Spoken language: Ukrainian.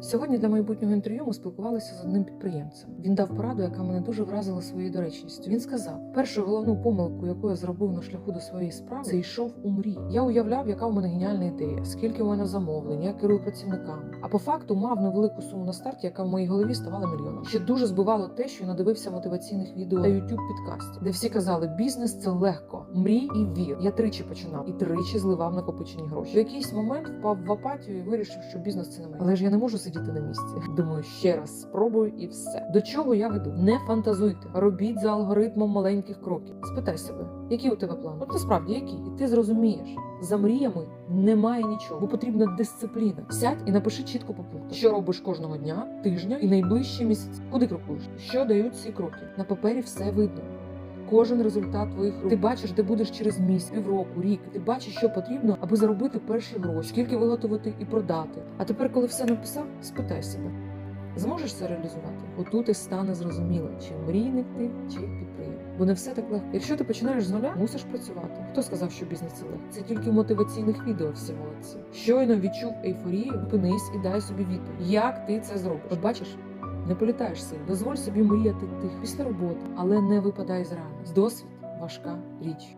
Сьогодні для майбутнього інтерв'ю ми спілкувалися з одним підприємцем. Він дав пораду, яка мене дуже вразила своєю доречністю. Він сказав: першу головну помилку, яку я зробив на шляху до своєї справи, це йшов у мрії. Я уявляв, яка у мене геніальна ідея, скільки у мене замовлень, я керую працівниками. А по факту мав невелику суму на старті, яка в моїй голові ставала мільйоном. Ще дуже збивало те, що я надивився мотиваційних відео та youtube підкастів, де всі казали, бізнес це легко, мрій і вір. Я тричі починав і тричі зливав накопичені гроші. В якийсь момент впав в апатію і вирішив, що бізнес це не моє. Але ж я не можу сидіти на місці. Думаю, ще раз спробую і все. До чого я веду? Не фантазуйте, робіть за алгоритмом маленьких кроків. Спитай себе, які у тебе плани? От насправді які, і ти зрозумієш. За мріями немає нічого, бо потрібна дисципліна. Сядь і напиши чітко по пунктам, що робиш кожного дня, тижня і найближчі місяці. Куди крокуєш? Що дають ці кроки? На папері все видно. Кожен результат твоїх рук. Ти бачиш, де будеш через місяць, півроку, рік. Ти бачиш, що потрібно, аби заробити перші гроші, скільки виготовити і продати. А тепер, коли все написав, спитай себе. Зможеш це реалізувати? Отут і стане зрозуміло, чи мрійник ти, чи підприємець. Бо не все так легко. Якщо ти починаєш з нуля, мусиш працювати. Хто сказав, що бізнес це легко? Це тільки в мотиваційних відео всі молодці. Щойно відчув ейфорію, зупинись і дай собі відповідь. Як ти це зробиш? От бачиш, не політаєш син, Дозволь собі мріяти тих після роботи, але не випадай з рани. Досвід важка річ.